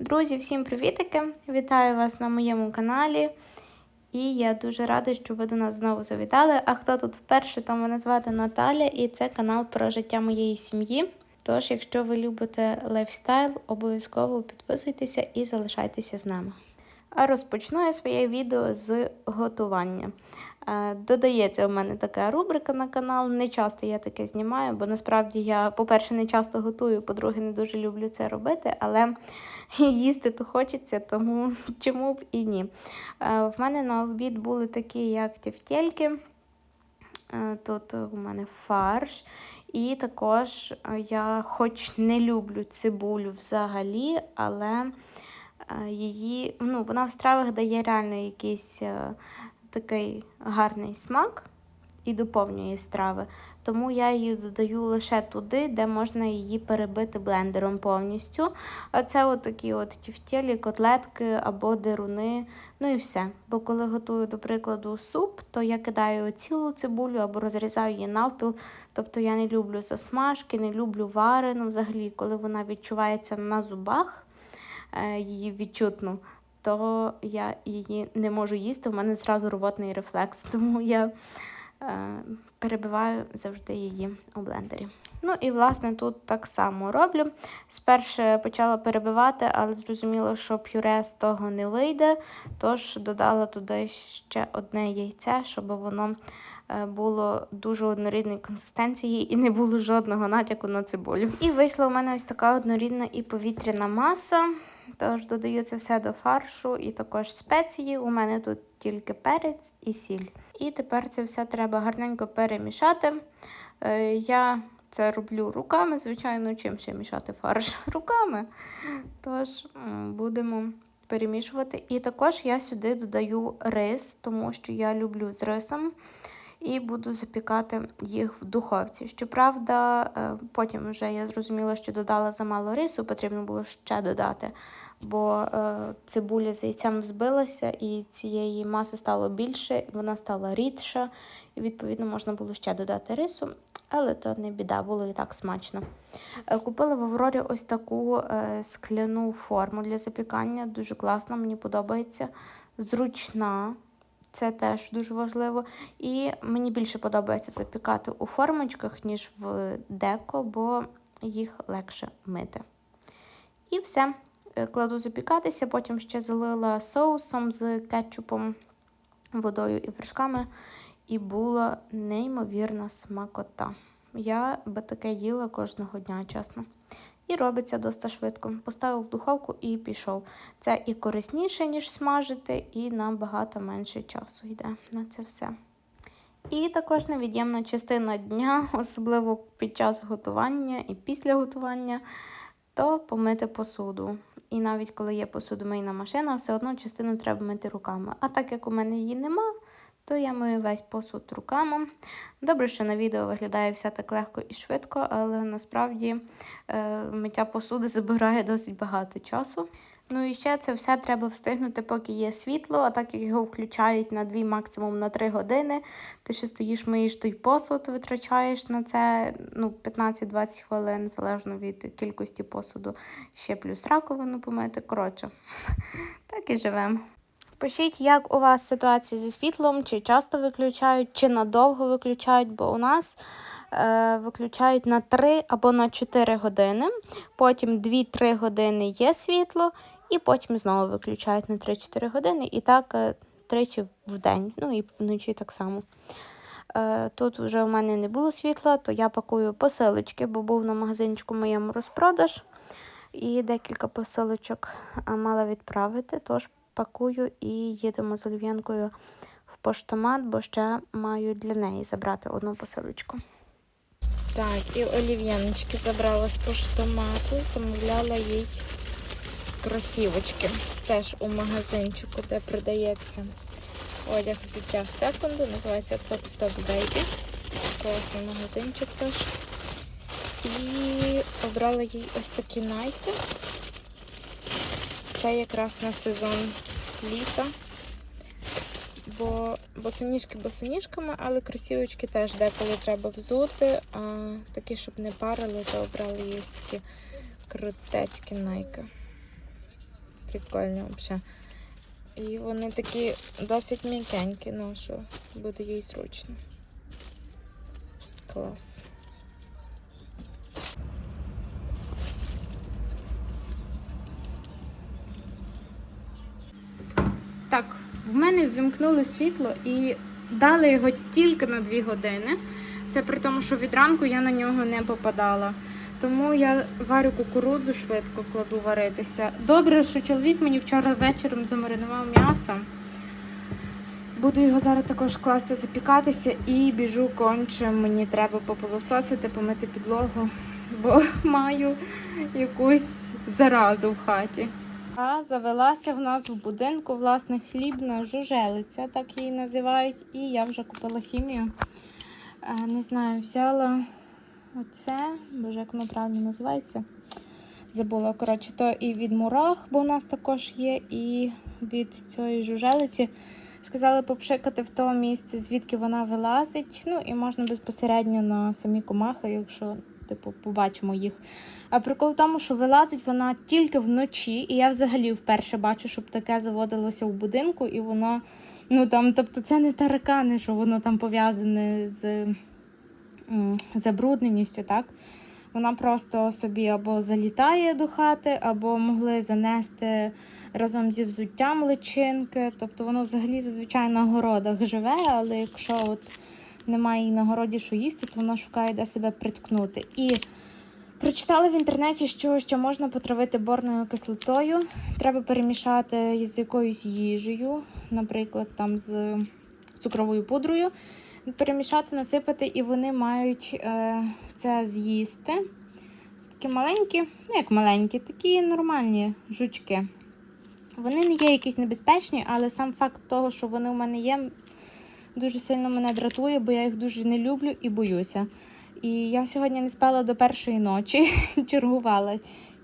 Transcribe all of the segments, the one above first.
Друзі, всім привітики! Вітаю вас на моєму каналі. І я дуже рада, що ви до нас знову завітали. А хто тут вперше, то мене звати Наталя, і це канал про життя моєї сім'ї. Тож, якщо ви любите лайфстайл, обов'язково підписуйтеся і залишайтеся з нами. А розпочну я своє відео з готування. Е, Додається у мене така рубрика на канал. Не часто я таке знімаю, бо насправді я, по-перше, не часто готую, по-друге, не дуже люблю це робити, але їсти то хочеться, тому чому б і ні. Е, В мене на обід були такі, як тівтєльки. Е, Тут у мене фарш. І також я, хоч не люблю цибулю взагалі, але її, ну, вона в стравах дає реально якийсь такий гарний смак і доповнює страви. Тому я її додаю лише туди, де можна її перебити блендером повністю. А це от такі от тівтєлі, котлетки або деруни. Ну і все. Бо коли готую, до прикладу, суп, то я кидаю цілу цибулю або розрізаю її навпіл. Тобто я не люблю засмажки, не люблю варену. Взагалі, коли вона відчувається на зубах, е, її відчутно, то я її не можу їсти. У мене зразу роботний рефлекс, тому я е, перебиваю завжди її у блендері. Ну і власне тут так само роблю. Спершу почала перебивати, але зрозуміла, що пюре з того не вийде, тож додала туди ще одне яйце, щоб воно е, було дуже однорідної консистенції і не було жодного натяку на цибулю. І вийшла у мене ось така однорідна і повітряна маса. Тож додаю все до фаршу і також спеції. У мене тут тільки перець і сіль. І тепер це все треба гарненько перемішати. Е, Я це роблю руками, звичайно, чим ще мішати фарш руками. Тож будемо перемішувати. І також я сюди додаю рис, тому що я люблю з рисом. І буду запікати їх в духовці. Щоправда, е, потім вже я зрозуміла, що додала замало рису, потрібно було ще додати, бо е, цибуля з яйцем збилася, і цієї маси стало більше, вона стала рідша, і відповідно можна було ще додати рису, але то не біда, було і так смачно. Е, Купила в Аврорі ось таку скляну форму для запікання, дуже класна, мені подобається, зручна. Це теж дуже важливо. І мені більше подобається запікати у формочках, ніж в деко, бо їх легше мити. І все. Е, Кладу запікатися, потім ще залила соусом з кетчупом, водою і вершками. І була неймовірна смакота. Я би таке їла кожного дня, чесно. І робиться досить швидко. Поставив в духовку і пішов. Це і корисніше, ніж смажити, і набагато менше часу йде на це все. І також невід'ємна частина дня, особливо під час готування і після готування, то помити посуду. І навіть коли є посудомийна машина, все одно частину треба мити руками. А так як у мене її нема, то я мию весь посуд руками. Добре, що на відео виглядає все так легко і швидко, але насправді е, миття посуди забирає досить багато часу. Ну і ще це все треба встигнути, поки є світло, а так як його включають на 2, максимум на 3 години, ти ще стоїш, миєш той посуд, витрачаєш на це ну, 15-20 хвилин, залежно від кількості посуду, ще плюс раковину помити. Коротше, так і живемо. Пишіть, як у вас ситуація зі світлом, чи часто виключають, чи надовго виключають, бо у нас е, виключають на 3 або на 4 години. Потім 2-3 години є світло, і потім знову виключають на 3-4 години. І так е, тричі в день, ну і вночі так само. Е, Тут вже у мене не було світла, то я пакую посилочки, бо був на магазинчику моєму розпродаж. І декілька посилочок е, мала відправити. Тож пакую і їдемо з Олів'янкою в поштомат, бо ще маю для неї забрати одну посилочку. Так, і олів'яночки забрала з поштомату, замовляла їй кросівочки. Теж у магазинчику, де продається одяг взуття секунду, називається Top Stop Baby. Класний магазинчик теж. І обрала їй ось такі найки. Це якраз на сезон літа. Бо босоніжки босоніжками, але кросівочки теж деколи треба взути, а такі, щоб не парили, то обрали є такі крутецькі найки. Прикольно взагалі. І вони такі досить м'якенькі, ну що буде їй зручно. Клас. Так, в мене ввімкнули світло і дали його тільки на 2 години. Це при тому, що від ранку я на нього не попадала. Тому я варю кукурудзу швидко кладу варитися. Добре, що чоловік мені вчора вечором замаринував м'ясо. Буду його зараз також класти запікатися і біжу конче. Мені треба попилососити, помити підлогу, бо маю якусь заразу в хаті. А завелася в нас в будинку власне хлібна жужелиця, так її називають. І я вже купила хімію. Е, Не знаю, взяла оце, боже, як воно правильно називається. Забула, коротше, то і від мурах, бо у нас також є, і від цієї жужелиці. Сказали попшикати в тому місці, звідки вона вилазить. Ну і можна безпосередньо на самі комахи, якщо типу побачимо їх. А прикол в тому, що вилазить вона тільки вночі, і я взагалі вперше бачу, щоб таке заводилося в будинку, і воно, ну там, тобто це не таракани, що воно там пов'язане з забрудненістю, так? Вона просто собі або залітає до хати, або могли занести разом зі взуттям личинки. Тобто воно взагалі зазвичай на городах живе, але якщо от немає їй на що їсти, то вона шукає де себе приткнути. І прочитала в інтернеті, що ще можна потравити борною кислотою. Треба перемішати з якоюсь їжею, наприклад, там з цукровою пудрою. Перемішати, насипати, і вони мають е, це з'їсти. Такі маленькі, ну як маленькі, такі нормальні жучки. Вони не є якісь небезпечні, але сам факт того, що вони у мене є, дуже сильно мене дратує, бо я їх дуже не люблю і боюся. І я сьогодні не спала до першої ночі, чергувала.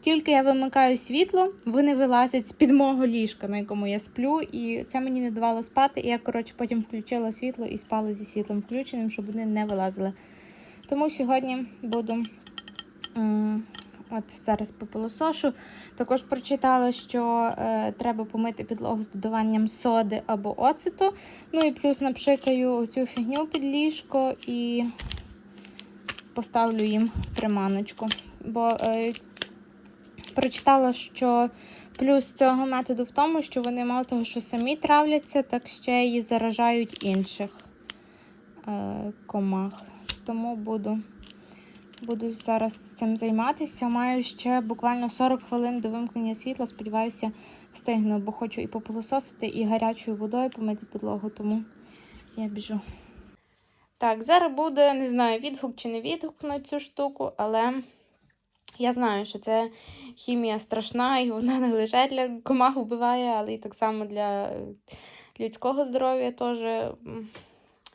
Тільки я вимикаю світло, вони вилазять з під мого ліжка, на якому я сплю, і це мені не давало спати. І я, коротше, потім включила світло і спала зі світлом включеним, щоб вони не вилазили. Тому сьогодні буду от зараз попилосошу. Також прочитала, що е, треба помити підлогу з додаванням соди або оцету. Ну і плюс напшикаю цю фігню під ліжко і поставлю їм приманочку. Бо е, прочитала, що плюс цього методу в тому, що вони мало того, що самі травляться, так ще й заражають інших е, комах. Тому буду, буду зараз цим займатися. Маю ще буквально 40 хвилин до вимкнення світла. Сподіваюся, встигну, бо хочу і попилососити, і гарячою водою помити підлогу, тому я біжу. Так, зараз буде, не знаю, відгук чи не відгук на цю штуку, але я знаю, що це хімія страшна, і вона не лише для комах вбиває, але і так само для людського здоров'я теж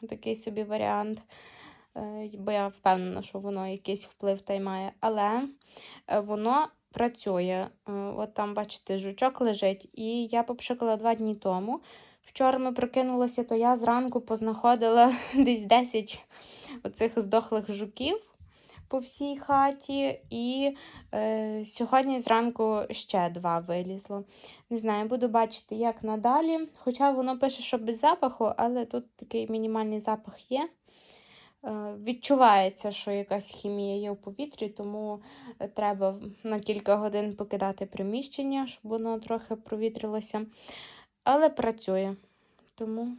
такий собі варіант. Е, Бо я впевнена, що воно якийсь вплив та й має. Але е, воно працює. Е, От там, бачите, жучок лежить. І я попшикала два дні тому. Вчора ми прокинулися, то я зранку познаходила десь 10 оцих здохлих жуків по всій хаті. І е, сьогодні зранку ще два вилізло. Не знаю, буду бачити, як надалі. Хоча воно пише, що без запаху, але тут такий мінімальний запах є. Е, Відчувається, що якась хімія є в повітрі, тому е, треба на кілька годин покидати приміщення, щоб воно трохи провітрилося. Але працює. Тому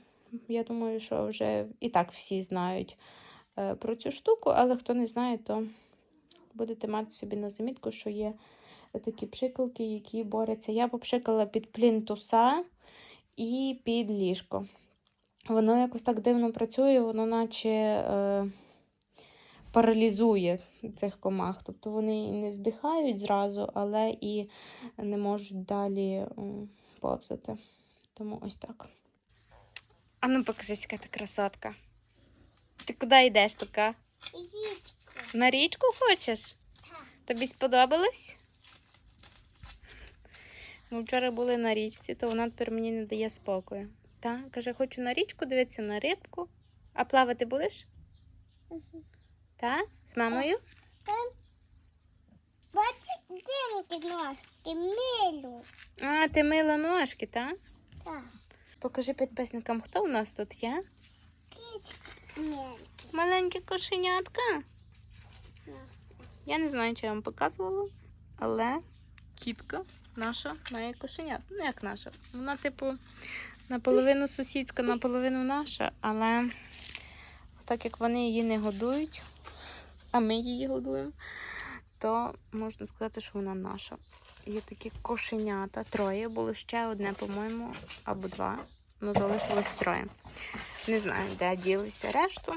я думаю, що вже і так всі знають е, про цю штуку, але хто не знає, то будете мати собі на замітку, що є такі пшикалки, які борються. Я попшикала під плінтуса і під ліжко. Воно якось так дивно працює, воно наче е, паралізує цих комах. Тобто вони не здихають зразу, але і не можуть далі повзати. Тому ось так. А ну покажись, яка ти красотка. Ти куди йдеш така? Яичко. На річку хочеш? Тобі сподобалось? Ми вчора були на річці, то вона тепер мені не дає спокою. Та? Каже, хочу на річку дивитися на рибку. А плавати будеш? Мгм. Та? З мамою? Бачиш, де ножки, милю. А, ти мила ножки, так? Так, Покажи підписникам, хто у нас тут є? милі. Кошенятка. Я не знаю, чи я вам показувала, але кітка наша має кошенят. Ну, як наша. Вона, типу, наполовину сусідська, наполовину наша, але так як вони її не годують, а ми її годуємо, то можна сказати, що вона наша. Є такі кошенята, троє, було ще одне, по-моєму, або два. Ну, залишилось троє. Не знаю, де ділися решту.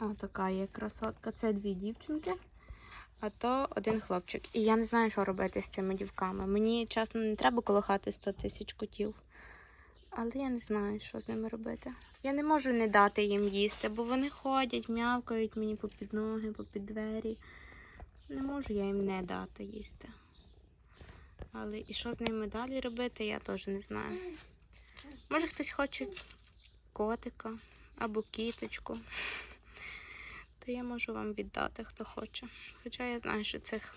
О, така є красотка. Це дві дівчинки, а то один хлопчик. І я не знаю, що робити з цими дівками. Мені, чесно, не треба колохати 100 тисяч котів. Але я не знаю, що з ними робити. Я не можу не дати їм їсти, бо вони ходять, м'явкають мені попід ноги, попід двері. Не можу я їм не дати їсти. Але і що з ними далі робити, я теж не знаю. Може, хтось хоче котика або кіточку то я можу вам віддати, хто хоче. Хоча я знаю, що цих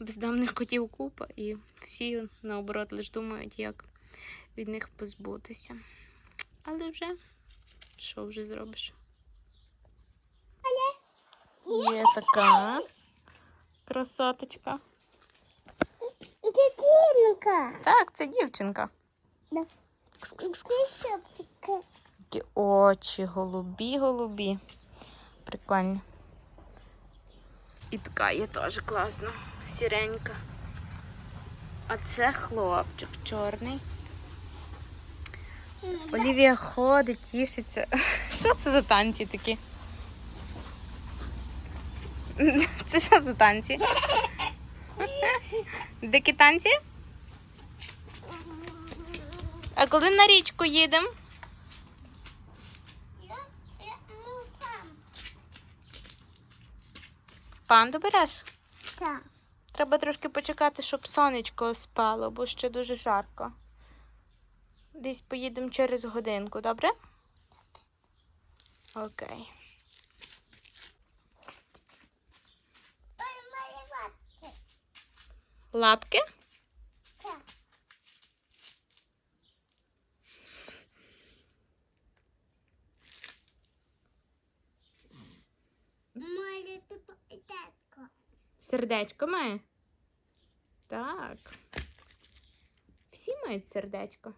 бездомних котів купа, і всі наоборот лише думають, як від них позбутися. Але вже що вже зробиш? Є така красоточка. Дитинка. Так, це дівчинка. Да. Такі очі голубі, голубі. Прикольно. І така є теж класна, сіренька. А це хлопчик чорний. Олівія ходить, тішиться. Що це за танці такі? Це що за танці? Дикі танці? А коли на річку їдемо? Панду береш? Так. Треба трошки почекати, щоб сонечко спало, бо ще дуже жарко. Десь поїдемо через годинку, добре? Окей. Лапки? Так. Малю тут татко. Сердечко має? Так. Всі мають сердечко.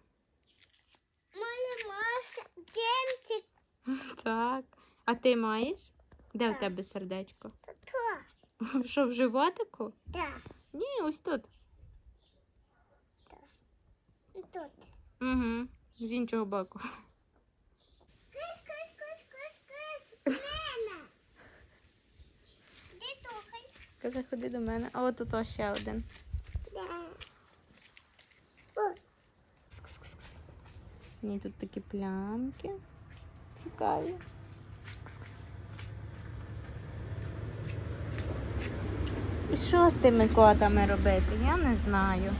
Малю Так. А ти маєш? Де у тебе сердечко? Тут. Що, в животику? Так. Ні, ось тут. Тут. Угу. З іншого боку. Кис, кис, кис, кис, кис. Мене. Де тухай? Каже, ходи до мене. А от тут ще один. Да. О. Ні, тут такі плямки. Цікаві. Кс-кс-кс. І що з тими котами робити? Я не знаю.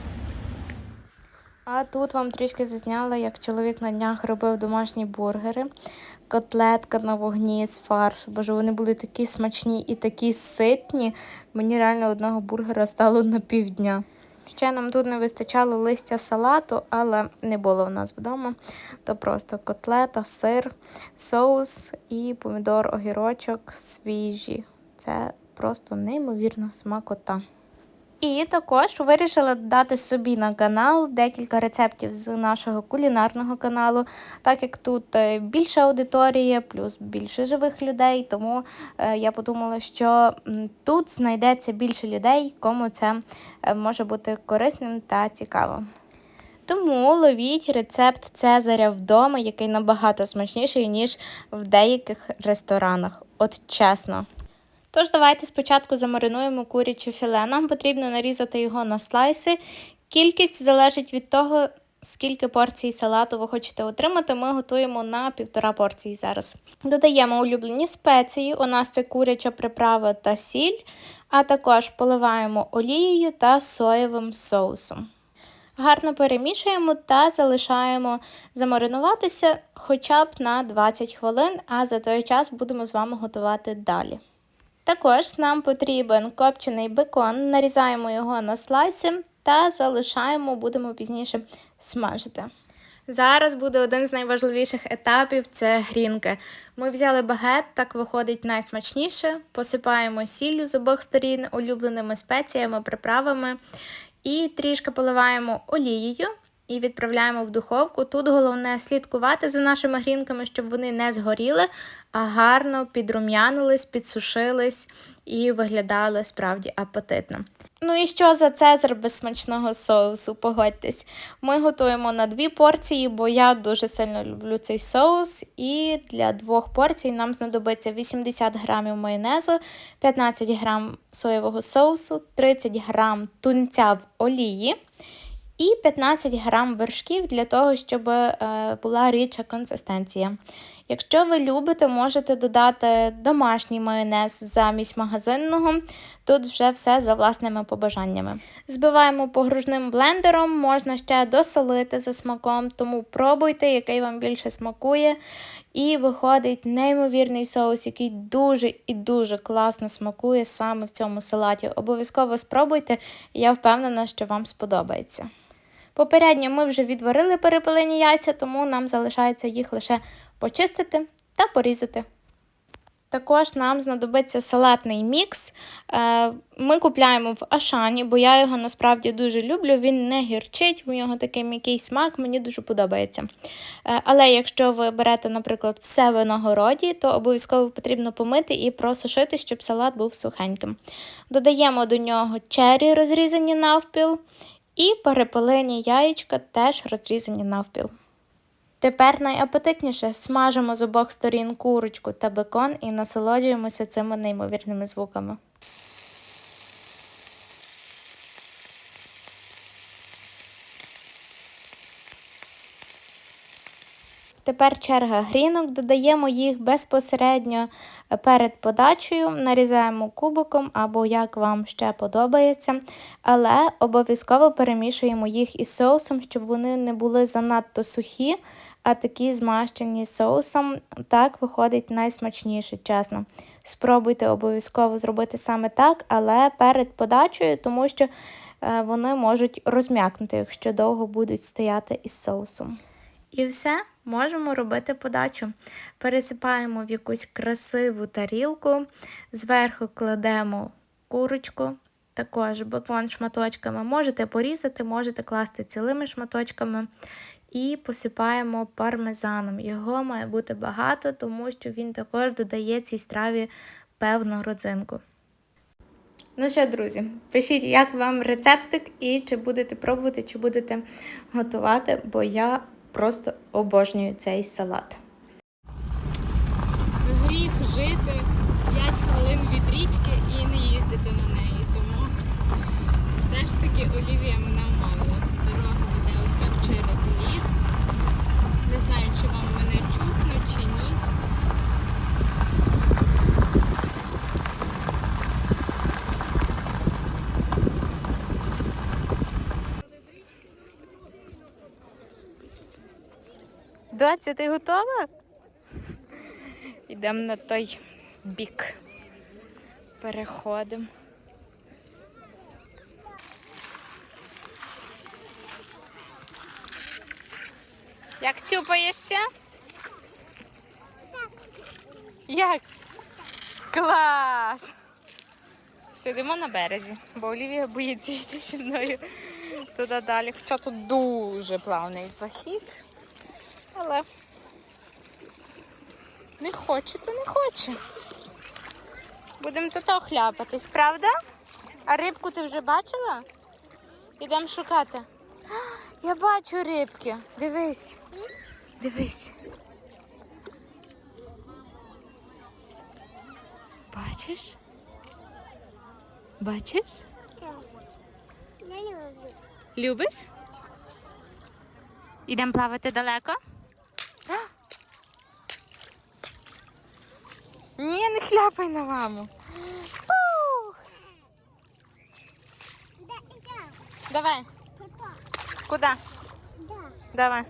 А тут вам трішки зазняла, як чоловік на днях робив домашні бургери. Котлетка на вогні з фаршу. Боже, вони були такі смачні і такі ситні. Мені реально одного бургера стало на півдня. Ще нам тут не вистачало листя салату, але не було в нас вдома. То просто котлета, сир, соус і помідор, огірочок свіжі. Це просто неймовірна смакота. І також вирішила додати собі на канал декілька рецептів з нашого кулінарного каналу, так як тут е, більша аудиторія, плюс більше живих людей. Тому е, я подумала, що тут знайдеться більше людей, кому це е, може бути корисним та цікавим. Тому ловіть рецепт Цезаря вдома, який набагато смачніший, ніж в деяких ресторанах. От чесно. Тож давайте спочатку замаринуємо куряче філе. Нам потрібно нарізати його на слайси. Кількість залежить від того, скільки порцій салату ви хочете отримати. Ми готуємо на півтора порції зараз. Додаємо улюблені спеції. У нас це куряча приправа та сіль, а також поливаємо олією та соєвим соусом. Гарно перемішуємо та залишаємо замаринуватися хоча б на 20 хвилин, а за той час будемо з вами готувати далі. Також нам потрібен копчений бекон, нарізаємо його на слайси та залишаємо, будемо пізніше смажити. Зараз буде один з найважливіших етапів це грінки. Ми взяли багет, так виходить найсмачніше. Посипаємо сіллю з обох сторін, улюбленими спеціями, приправами і трішки поливаємо олією і відправляємо в духовку. Тут головне слідкувати за нашими грінками, щоб вони не згоріли, а гарно підрум'янились, підсушились і виглядали справді апетитно. Ну і що за цезар без смачного соусу? Погодьтесь. Ми готуємо на дві порції, бо я дуже сильно люблю цей соус. І для двох порцій нам знадобиться 80 грамів майонезу, 15 грам соєвого соусу, 30 грам тунця в олії і 15 грам вершків для того, щоб е, була рідша консистенція. Якщо ви любите, можете додати домашній майонез замість магазинного. Тут вже все за власними побажаннями. Збиваємо погружним блендером, можна ще досолити за смаком, тому пробуйте, який вам більше смакує. І виходить неймовірний соус, який дуже і дуже класно смакує саме в цьому салаті. Обов'язково спробуйте, я впевнена, що вам сподобається. Попередньо ми вже відварили перепелені яйця, тому нам залишається їх лише почистити та порізати. Також нам знадобиться салатний мікс. Е, Ми купляємо в Ашані, бо я його насправді дуже люблю. Він не гірчить, у нього такий м'який смак, мені дуже подобається. Е, Але якщо ви берете, наприклад, все виногороді, то обов'язково потрібно помити і просушити, щоб салат був сухеньким. Додаємо до нього чері, розрізані навпіл, і перепилені яєчка теж розрізані навпіл. Тепер найапетитніше смажимо з обох сторін курочку та бекон і насолоджуємося цими неймовірними звуками. Тепер черга грінок, додаємо їх безпосередньо перед подачею, нарізаємо кубиком або як вам ще подобається, але обов'язково перемішуємо їх із соусом, щоб вони не були занадто сухі, а такі змащені соусом. Так виходить найсмачніше, чесно. Спробуйте обов'язково зробити саме так, але перед подачею, тому що е, вони можуть розм'якнути, якщо довго будуть стояти із соусом. І все, можемо робити подачу. Пересипаємо в якусь красиву тарілку, зверху кладемо курочку, також бекон шматочками. Можете порізати, можете класти цілими шматочками. І посипаємо пармезаном. Його має бути багато, тому що він також додає цій страві певну родзинку. Ну що, друзі, пишіть, як вам рецептик і чи будете пробувати, чи будете готувати, бо я просто обожнюю цей салат. гріх жити 5 хвилин від річки і не їздити на неї. Тому все ж таки Олівія мене умовила. Дорога веде ось так через ліс. Не знаю, чи вам мене чутно, чи ні. Доця, ти готова? Йдемо на той бік. Переходимо. Як тюпаєшся? Як? Клас! Сидимо на березі, бо Олівія боїться йти зі мною туди далі. Хоча тут дуже плавний захід. Але не хоче, то не хоче. Будемо тут охляпатись, правда? А рибку ти вже бачила? Ідемо шукати. Я бачу рибки. Дивись. Дивись. Бачиш? Бачиш? Так. Я не люблю. Любиш? Ідемо плавати далеко? Ні, не хляпай на маму. Давай. Папа. Куди? Да. Давай.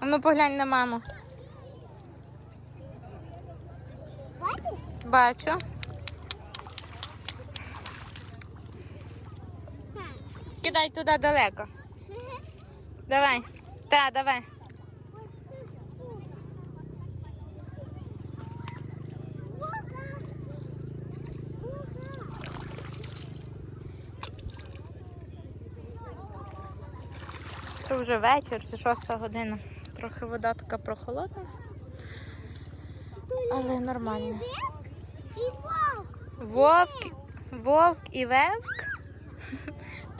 А ну поглянь на маму. Бачу. Кидай туди далеко. Давай. Та, давай. Це вже вечір, це шоста година. Трохи вода така прохолодна, але нормально. Вовк. Вовк, вовк і вевк.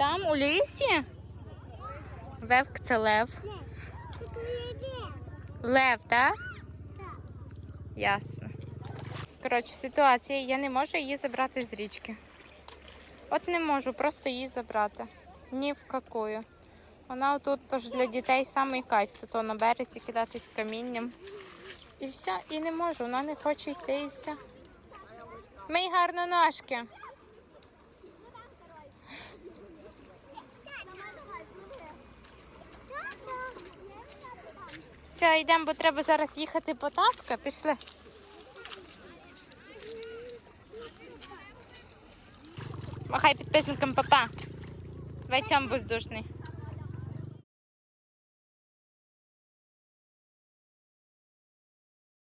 Там у лісі. Вевк це лев. Тут. Лев, так? Ясно. Коротше, ситуація, я не можу її забрати з річки. От не можу просто її забрати. Ні в какую. Вона отут тож для дітей самий кайф. Тут на березі кидатись камінням. І все, і не можу, вона не хоче йти і все. Мий гарно ножки. Все, йдемо, бо треба зараз їхати по татка. Пішли. Махай підписникам папа. Давай цьому воздушний.